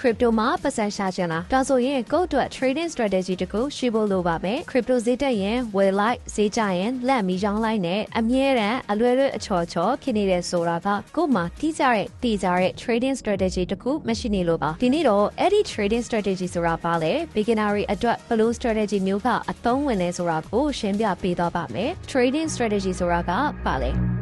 crypto မှာပတ်စံရှာချင်လားဒါဆိုရင်ကိုယ့်အတွက် trading strategy တခုရှိဖို့လိုပါမယ် crypto ဈေးတက်ရင်ဝယ်လိုက်ဈေးကျရင်လက်မီရောင်းလိုက်နဲ့အမြဲတမ်းအလွယ်လွယ်အချော်ချော်ဖြစ်နေတဲ့ဆိုတာကကို့မှာတိကျတဲ့တိကျတဲ့ trading strategy တခုမရှိနေလို့ပါဒီနေ့တော့အဲ့ဒီ trading strategy ဆိုတာဘာလဲ beginner တွေအတွက်ဘယ်လို strategy မျိုးကအသုံးဝင်လဲဆိုတာကိုရှင်းပြပေးသွားပါမယ် trading strategy ဆိုတာကဘာလဲ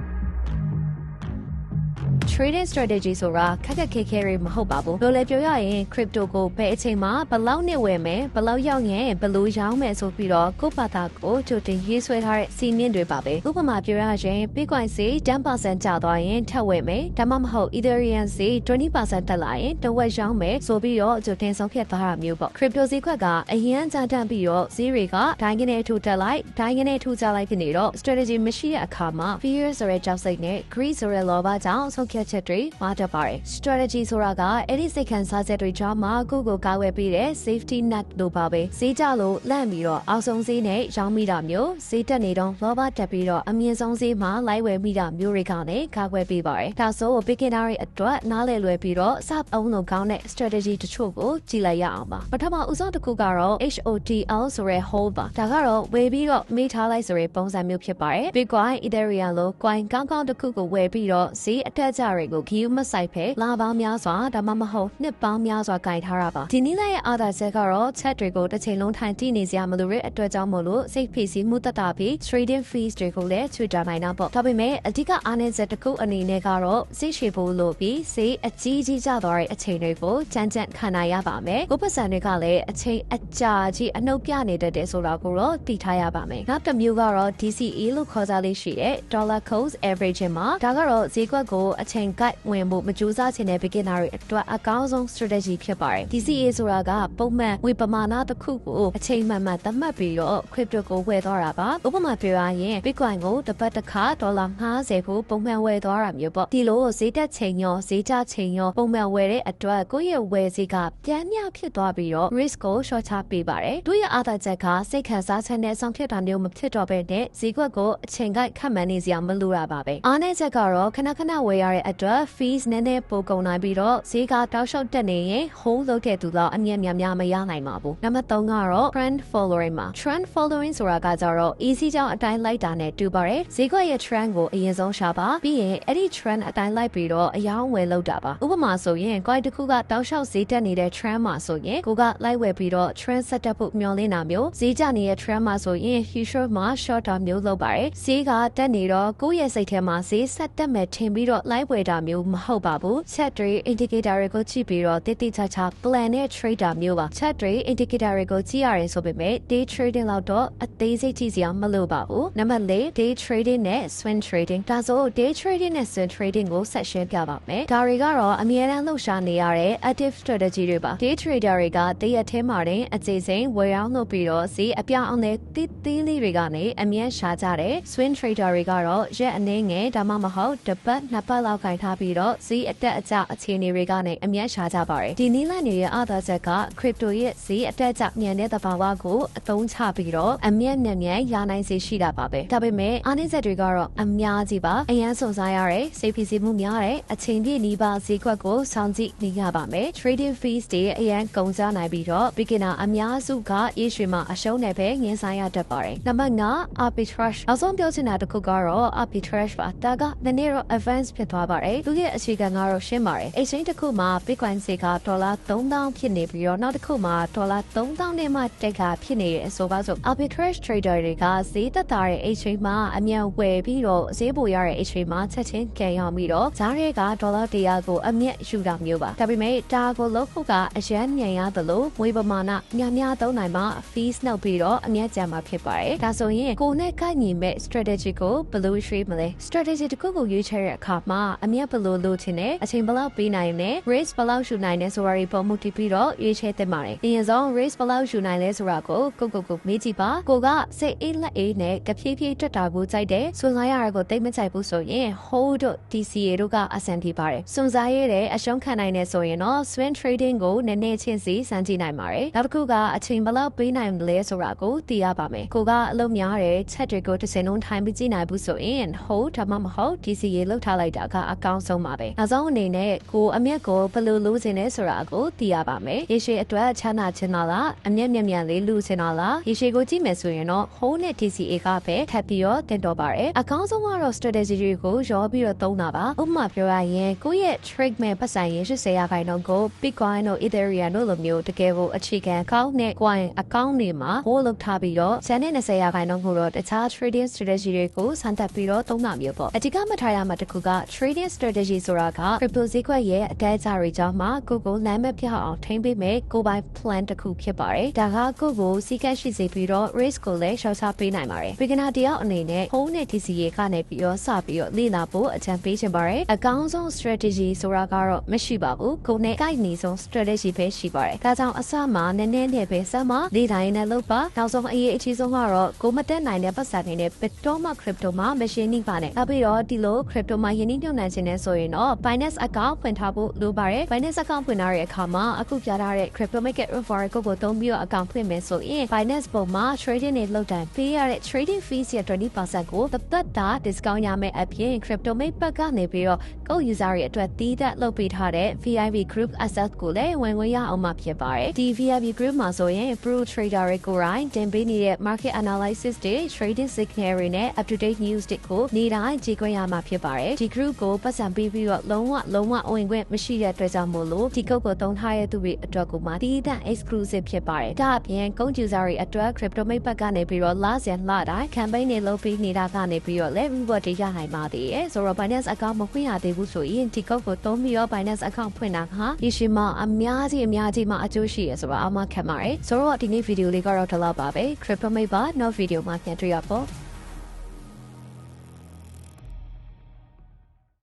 trading strategy ဆိုတာခက်ခက်ခဲခဲတွေမဟုတ်ပါဘူး။လိုလေပြောရရင် crypto ကိုဘယ်အချိန်မှာဘယ်လောက်နဲ့ဝယ်မယ်ဘယ်လောက်ရောက်ရင်ဘယ်လိုရောင်းမယ်ဆိုပြီးတော့ကိုယ့်ဘာသာကိုကြိုတင်ရေးဆွဲထားတဲ့စီမင်းတွေပါပဲ။ဥပမာပြောရရင် Bitcoin ဈေး10%ကျသွားရင်ထပ်ဝယ်မယ်။ဒါမှမဟုတ် Ethereum ဈေး20%တက်လာရင်တဝက်ရောင်းမယ်ဆိုပြီးတော့ကြိုတင်ဆုံးဖြတ်ထားတာမျိုးပေါ့။ crypto ဈေးကွက်ကအရင်ကြတန့်ပြီးတော့ဈေးတွေကဒိုင်းကနေထူတက်လိုက်ဒိုင်းကနေထူကြလိုက်ဖြစ်နေတော့ strategy မရှိတဲ့အခါမှာ fear ဆိုတဲ့ကြောက်စိတ်နဲ့ greed ဆိုတဲ့လောဘကြောင့်ဆုံးဖြတ်ချက်တွေမှာတပါတယ် strategy ဆိုတာကအဲ့ဒီစိတ်ခံစားချက်တွေကြောင့်မှကိုယ့်ကိုကာကွယ်ပေးတဲ့ safety net လို့ပါပဲဈေးကြလို့လန့်ပြီးတော့အောက်ဆုံးဈေးနဲ့ရောင်းမိတာမျိုးဈေးတက်နေတော့လောဘတက်ပြီးတော့အမြင့်ဆုံးဈေးမှာလိုက်ဝယ်မိတာမျိုးတွေကလည်းကာကွယ်ပေးပါတယ်ဒါဆို beginner တွေအတွက်နားလည်လွယ်ပြီးတော့စအောင်လို့ကောင်းတဲ့ strategy တချို့ကိုကြည့်လိုက်ရအောင်ပါပထမဦးဆုံးတစ်ခုကတော့ HODL ဆိုရဲ hold ပါဒါကတော့ဝယ်ပြီးတော့မိထားလိုက်ဆိုရဲပုံစံမျိုးဖြစ်ပါတယ် Bitcoin Ethereum လို့ coin ကောင်းကောင်းတစ်ခုကိုဝယ်ပြီးတော့ဈေးအထက်ကျတွေကိုဂီယူမဆိုင်ဖဲလာပေါင်းများစွာဒါမှမဟုတ်နှစ်ပေါင်းများစွာကင်ထားတာပါဒီနည်းလေးရဲ့အာသာချက်ကတော့ချက်တွေကိုတစ်ချိန်လုံးထိုင်တည်နေစရာမလိုတဲ့အတွက်ကြောင့်မို့လို့စိတ်ဖိစီးမှုတက်တာပြီး trading fees တွေကိုလည်းချွေတာနိုင်တာပေါ့ဒါပေမဲ့အဓိကအားနည်းချက်တစ်ခုအနေနဲ့ကတော့စိတ်ရှည်ဖို့လို့ပြီးစိတ်အကြီးကြီးကျသွားတဲ့အချိန်တွေကိုကြမ်းကြမ်းခံနိုင်ရပါမယ်ကိုပတ်စံတွေကလည်းအချိန်အကြာကြီးအနှုတ်ပြနေတတ်တယ်ဆိုတာကိုတော့သိထားရပါမယ်နောက်တစ်မျိုးကတော့ DCE လို့ခေါ်ကြလေးရှိတဲ့ dollar cost average မှာဒါကတော့ဈေးကွက်ကိုအချိန်ကိုက်ဝင်ဖို့မကြိုးစားချင်တဲ့ beginner တွေအတွက်အကောင်းဆုံး strategy ဖြစ်ပါတယ် DCA ဆိုတာကပုံမှန်ဝေပမာဏတစ်ခုကိုအချိန်မှန်မှန်သတ်မှတ်ပြီးတော့ crypto ကိုဝယ်သွားတာပါဥပမာပြောရရင် bitcoin ကိုတစ်ပတ်တစ်ခါဒေါ်လာ50ကိုပုံမှန်ဝယ်သွားတာမျိုးပေါ့ဒီလိုဈေးတက်ချိန်ရောဈေးကျချိန်ရောပုံမှန်ဝယ်တဲ့အတွက်ကိုယ့်ရဲ့ဝယ်ဈေးကပြန်မြဖြစ်သွားပြီးတော့ risk ကို short ချပေးပါတယ်တို့ရဲ့အားသာချက်ကစိတ်ခံစားချက်နဲ့ဆောင်ဖြတ်တာမျိုးမဖြစ်တော့ဘဲနဲ့ဈေးကွက်ကိုအချိန်ကိုက်ခတ်မှန်းနေစရာမလိုတာပါပဲအားနည်းချက်ကတော့ခဏခဏဝယ်ရတဲ့အတွက် fees နည်းနည်းပိုကုန်နိုင်ပြီးတော့ဈေးကတောက်လျှောက်တက်နေရင် hold လုပ်တဲ့သူတော့အမြတ်များများမရနိုင်ပါဘူးနံပါတ်3ကတော့ trend following မှာ trend following ဆိုတာကကြတော့ easy ကြောင့်အတိုင်းလိုက်တာနဲ့တူပါတယ်ဈေးကွက်ရဲ့ trend ကိုအရင်ဆုံးရှာပါပြီးရင်အဲ့ဒီ trend အတိုင်းလိုက်ပြီးတော့အယောင်းဝယ်လုပ်တာပါဥပမာဆိုရင် coin တစ်ခုကတောက်လျှောက်ဈေးတက်နေတဲ့ trend မှာဆိုရင်ကိုကလိုက်ဝယ်ပြီးတော့ trend ဆက်တက်ဖို့မျှော်လင့်တာမျိုးဈေးကျနေတဲ့ trend မှာဆိုရင် future မှာ short term မျိုးလုပ်ပါတယ်ဈေးကတက်နေတော့ကိုယ့်ရဲ့စိတ်ထဲမှာဈေးဆက်တက်မယ်ထင်ပြီးတော့လိုက်ဝယ်တာမျိုးမဟုတ်ပါဘူး chat တွေ indicator တွေကိုကြည့်ပြီးတော့တိတိကျကျ plan နဲ့ trader မျိုးပါ chat တွေ indicator တွေကိုကြည့်ရတယ်ဆိုပေမဲ့ day trading လောက်တော့အသေးစိတ်ကြည့်စရာမလိုပါဘူးနံပါတ်၄ day trading နဲ့ swing trading ဒါဆို day trading နဲ့ swing trading ကိုဆက်ရှင်းပြပါမယ်ဒါတွေကတော့အမြဲတမ်းလှုပ်ရှားနေရတဲ့ active strategy တွေပါ day trader တွေကတရက်ထဲမှာတင်အကြေစိမ်ဝယ်အောင်လုပ်ပြီးတော့ဈေးအပြောင်းအလဲတိတိလေးတွေကနေအမြဲရှားကြတယ် swing trader တွေကတော့ရက်အနည်းငယ်ဒါမှမဟုတ်တစ်ပတ်နှစ်ပတ်လောက်ကင်ထားပြီးတော့ဈေးအတက်အကျအခြေအနေတွေကနေအမြဲရှားကြပါတယ်ဒီနည်းလမ်းတွေရဲ့အားသာချက်က crypto ရဲ့ဈေးအတက်အကျမြန်တဲ့သဘာဝကိုအသုံးချပြီးတော့အမြတ်မြန်မြန်ရနိုင်စေရှိတာပါပဲဒါပေမဲ့အားနည်းချက်တွေကတော့အများကြီးပါအရန်စုံစားရတဲ့စိတ်ဖိစီးမှုများတဲ့အချိန်ပြည့်နီးပါးဈေးကွက်ကိုစောင့်ကြည့်နေရပါမယ် trading fees တွေအရန်ကုန်ကြနိုင်ပြီးတော့ beginner အများစုကရေရွှေမှာအရှုံးနဲ့ပဲငင်းဆိုင်ရတတ်ပါတယ်နံပါတ်5 arbitrage နောက်ဆုံးပြောချင်တာတစ်ခုကတော့ arbitrage ပါဒါကနည်းနည်းတော့ advance ဖြစ်သွားပါတယ်သူရဲ့အခြေခံကတော့ရှင်းပါတယ် exchange တစ်ခုမှာ bitcoin ဈေးကဒေါ်လာ3000ဖြစ်နေပြီးတော့နောက်တစ်ခုမှာဒေါ်လာ3000နဲ့မှတက်ကဖြစ်နေတယ်ဆိုပါစို့ arbitrage trader တွေကဈေးသက်သာတဲ့ exchange မှာအမြန်ဝယ်ပြီးတော့ဈေးပိုရတဲ့ exchange မှာချက်ချင်းကန်ရောက်ပြီးတော့ဈားတွေကဒေါ်လာ100ကိုအမြတ်ယူတာမျိုးပါဒါပေမဲ့ဒါကိုလုပ်ဖို့ကအရန်မြန်ရသလိုငွေပမာဏများများသုံးနိုင်မှ fees နှုတ်ပြီးတော့အမြတ်ကျန်မှာဖြစ်ပါတယ်ဒါဆိုရင်ကိုနဲ့ကိုက်ညီမဲ့ strategy ကိုဘယ်လိုရွှေ့မလဲ strategy တစ်ခုကိုရွေးချယ်တဲ့အခါမှာအမြတ်ဘယ်လိုလိုချင်တယ်အချိန်ဘယ်လောက်ပေးနိုင်လဲ race ဘယ်လောက်ယူနိုင်လဲဆိုတာတွေပုံမှုတည်ပြီးတော့ရွေးချယ်သင့်ပါတယ်အရင်ဆုံး race ဘယ်လောက်ယူနိုင်လဲဆိုတာကိုကိုကိုကိုမေးကြည့်ပါကိုကစိတ်အေးလက်အေးနဲ့ကဖြည်းဖြည်းတက်တာကိုကြိုက်တယ်စွန်စားရတာကိုတိတ်မကြိုက်ဘူးဆိုရင် hold တို့ DCA တို့ကအဆန်တီပါတယ်စွန်စားရတဲ့အရှုံးခံနိုင်နေဆိုရင်တော့ swing trading ကိုနည်းနည်းချင်းစီစမ်းကြည့်နိုင်ပါတယ်နောက်တစ်ခုကအချိန်ဘယ်လောက်ပေးနိုင်လဲဆိုတာကိုသိရပါမယ်ကိုကအလုပ်များတဲ့ချက်တွေကိုတစ်စင်လုံးထိုင်ပြီးကြည့်နိုင်ဘူးဆိုရင် hold ဒါမှမဟုတ် DCA လောက်ထားလိုက်တာကအအကောင်းဆုံးပါပဲနောက်ဆုံးအနေနဲ့ကိုအမျက်ကိုဘယ်လိုလိုချင်လဲဆိုတာကိုသိရပါမယ်ရေရှည်အတွက်ချမ်းသာချင်တာလားအမျက်မြက်မြက်လေးလူချင်တာလားရေရှည်ကိုကြည့်မယ်ဆိုရင်တော့ whole နဲ့ TCA ကပဲထပ်ပြီးတော့တင်တော့ပါတယ်အကောင်းဆုံးကတော့ strategy တွေကိုရောပြီးတော့သုံးတာပါဥပမာပြောရရင်ကိုယ့်ရဲ့ trade မဲ့ပတ်စံရင်80ရာခိုင်နှုန်းကို Bitcoin တို့ Ethereum တို့လိုမျိုးတကယ်ကိုအခြေခံကောင်းတဲ့ coin အကောင့်တွေမှာ hold လုပ်ထားပြီးတော့ဇန်နဲ့20ရာခိုင်နှုန်းကိုတော့တခြား trading strategy တွေကိုစမ်းသပ်ပြီးတော့သုံးတာမျိုးပေါ့အဓိကမှတ်ထားရမှာတစ်ခုက trading strategy ဆိုတာက crypto ဈေးကွက်ရဲ့အတဲအကြတွေကြောင့်မှကိုကိုလမ်းမပြအောင်ထိန်းပေးမယ်ကိုပိုင် plan တစ်ခုဖြစ်ပါတယ်ဒါကကိုကိုစီကတ်ရှိစေပြီးတော့ risk ကိုလည်းရှော့ချပေးနိုင်ပါတယ် beginner တယောက်အနေနဲ့ home နဲ့ TCA ကနေပြီးတော့စပြီးတော့လေ့လာဖို့အကြံပေးချင်ပါတယ်အကောင်းဆုံး strategy ဆိုတာကတော့မရှိပါဘူးကိုနဲ့ကိုက်နေဆုံး strategy ပဲရှိပါတယ်ဒါကြောင့်အစမှာနည်းနည်းနဲ့ပဲစမ်းမလေ့တိုင်းနဲ့လုပ်ပါနောက်ဆုံးအရေးအကြီးဆုံးကတော့ကိုမတက်နိုင်တဲ့ပတ်စံတွေနဲ့ Bitcoin မှာ crypto မှာ machine နေပါနဲ့နောက်ပြီးတော့ဒီလို crypto မှာယင်းနှိမ့်ညွှန်နိုင်ခြင်းနဲ့ဆိုရင်တော့ Binance account ဖွင့်ထားဖို့လိုပါတယ် Binance account ဖွင့်ထားတဲ့အခါမှာအခုပြထားတဲ့ crypto market referral ကိုကိုသုံးပြီးတော့ account ဖွင့်မယ်ဆိုရင် Binance ပုံမှာ trading တွေလုပ်တိုင်းပေးရတဲ့ trading fees ရဲ့20%ကိုသတ်သက်တာ discount ရမယ့်အပြင် crypto mate ဘက်ကနေပြီးတော့ကို user တွေအတွက်တီးသက်လုပ်ပေးထားတဲ့ VIP group access ကိုလည်းဝင်ဝင်ရအောင်မှာဖြစ်ပါတယ်ဒီ VIP group မှာဆိုရင် pro trader တွေကိုယ်တိုင်တင်ပေးနေတဲ့ market analysis တွေ trading signal တွေနဲ့ up to date news တွေကိုနေ့တိုင်းကြည့်ခွင့်ရမှာဖြစ်ပါတယ်ဒီ group ကိုပတ်စံပေးပြီးတော့လုံးဝလုံးဝဝင်ခွင့်မရှိတဲ့အတွက်ကြောင့်မို့လို့ဒီကုတ်ကိုသုံးထားတဲ့သူတွေအတွက်ကိုမှတီးသက် exclusive ဖြစ်ပါတယ်ဒါအပြင်ကုန် user တွေအတွက် crypto mate ဘက်ကနေပြီးတော့ last ရလတိုင်း campaign တွေလုပ်ပြီးနေတာကနေပြီးတော့လည်း reward တွေရနိုင်ပါသေးတယ်ဆိုတော့ Binance account မဖွင့်ရသေးဘူးဆိုရင်ဒီကုတ်ကိုသုံးပြီးတော့ Binance account ဖွင့်တာကရရှိမအများကြီးအများကြီးမှအကျိုးရှိရဆိုတော့အမှခံပါတယ်ဆိုတော့ဒီနေ့ဗီဒီယိုလေးကတော့ဒီလောက်ပါပဲ crypto mate ပါ no video မှာပြန်တွေ့ရပါ